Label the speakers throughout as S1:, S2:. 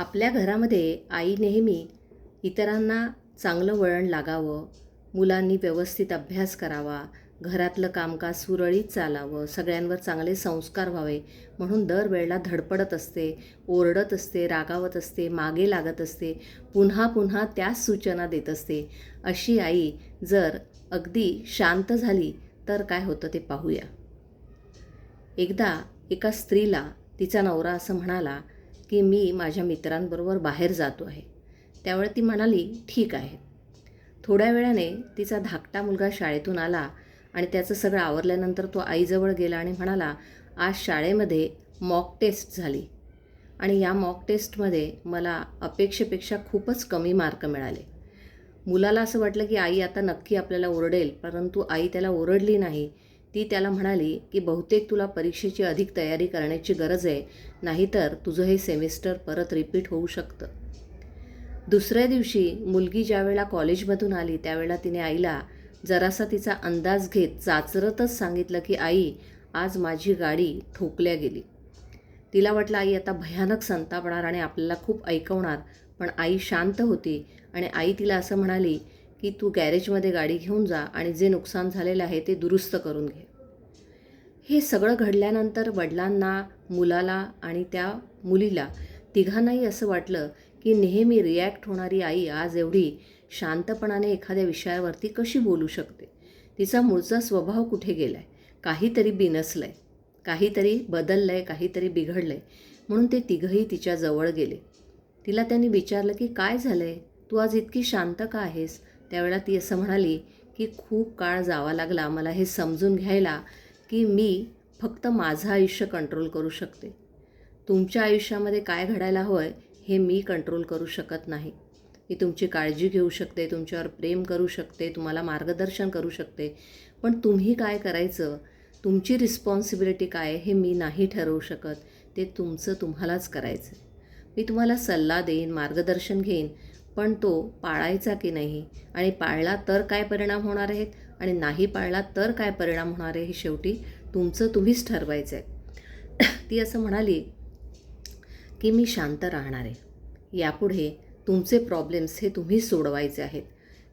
S1: आपल्या घरामध्ये आई नेहमी इतरांना चांगलं वळण लागावं मुलांनी व्यवस्थित अभ्यास करावा घरातलं कामकाज सुरळीत चालावं सगळ्यांवर चांगले संस्कार व्हावे म्हणून दरवेळेला धडपडत असते ओरडत असते रागावत असते मागे लागत असते पुन्हा पुन्हा त्याच सूचना देत असते. अशी आई जर अगदी शांत झाली तर काय होतं ते पाहूया. एकदा एका स्त्रीला तिचा नवरा असं म्हणाला की मी माझ्या मित्रांबरोबर बाहेर जातो आहे. त्यावेळी ती म्हणाली ठीक आहे. थोड्या वेळाने तिचा धाकटा मुलगा शाळेतून आला आणि त्याचं सगळं आवरल्यानंतर तो आईजवळ गेला आणि म्हणाला आज शाळेमध्ये मॉक टेस्ट झाली आणि या मॉक टेस्टमध्ये मला अपेक्षेपेक्षा खूपच कमी मार्क मिळाले. मुलाला असं वाटलं की आई आता नक्की आपल्याला ओरडेल परंतु आई त्याला ओरडली नाही. ती त्याला म्हणाली की बहुतेक तुला परीक्षेची अधिक तयारी करण्याची गरज आहे नाहीतर तुझं हे सेमिस्टर परत रिपीट होऊ शकतं. दुसऱ्या दिवशी मुलगी ज्यावेळेला कॉलेजमधून आली त्यावेळेला तिने आईला जरासा तिचा अंदाज घेत चाचरतच सांगितलं की आई आज माझी गाडी ठोकल्या गेली. तिला वाटलं आई आता भयानक संतापणार आणि आपल्याला खूप ऐकवणार पण आई शांत होती आणि आई तिला असं म्हणाली की तू गॅरेजमध्ये गाडी घेऊन जा आणि जे नुकसान झालेलं आहे ते दुरुस्त करून घे. हे सगळं घडल्यानंतर वडिलांना मुलाला आणि त्या मुलीला तिघांनाही असं वाटलं की नेहमी रिॲक्ट होणारी आई आज एवढी शांतपणाने एखाद्या विषयावरती कशी बोलू शकते? तिचा मूळचा स्वभाव कुठे गेला आहे काहीतरी बिनसलं आहे काहीतरी बदललं आहे काहीतरी बिघडलं आहे म्हणून ते तिघंही तिच्याजवळ गेले. तिला त्यांनी विचारलं की काय झालं आहे तू आज इतकी शांत का आहेस? त्यावेळेला ती असं म्हणाली की खूप काळ जावा लागला मला हे समजून घ्यायला की मी फक्त माझं आयुष्य कंट्रोल करू शकते. तुमच्या आयुष्यामध्ये काय घडायला हवं आहे हे मी कंट्रोल करू शकत नाही. मी तुमची काळजी घेऊ शकते तुमच्यावर प्रेम करू शकते तुम्हाला मार्गदर्शन करू शकते. पण तुम्ही काय करायचं? तुमची रिस्पॉन्सिबिलिटी काय हे मी नाही ठरवू शकत. ते तुमचं तुम्हालाच करायचं मी तुम्हाला सल्ला देईन मार्गदर्शन घेईन पण तो पाळायचा की नाही? आणि पाळला तर काय परिणाम होणार आहेत? आणि नाही पाळला तर काय परिणाम होणार आहे? हे शेवटी तुमचं तुम्हीच ठरवायचं आहे ती असं म्हणाली की मी शांत राहणार आहे. यापुढे तुमचे प्रॉब्लेम्स हे तुम्ही सोडवायचे आहेत.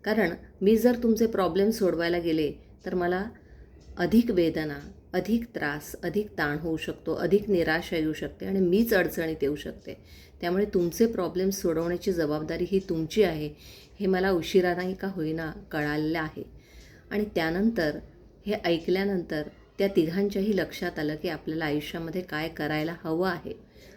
S1: कारण मी जर तुमचे प्रॉब्लेम सोडवायला गेले तर मला अधिक वेदना अधिक त्रास अधिक ताण होऊ शकतो अधिक निराशा येऊ शकते आणि मीच अडचणीत येऊ शकते. त्यामुळे तुमचे प्रॉब्लेम सोडवण्याची जबाबदारी ही तुमची आहे हे मला उशिरा नाही का होईना कळालेलं आहे. आणि त्यानंतर हे ऐकल्यानंतर त्या तिघांच्याही लक्षात आलं की आपल्याला आयुष्यामध्ये काय करायला हवं आहे.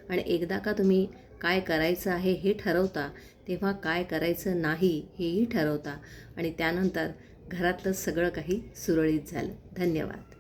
S1: आणि एकदा का तुम्ही काय करायचं आहे हे ठरवता तेव्हा काय करायचं नाही हेही ठरवता. आणि त्यानंतर घरातलं सगळं काही सुरळीत झालं. धन्यवाद.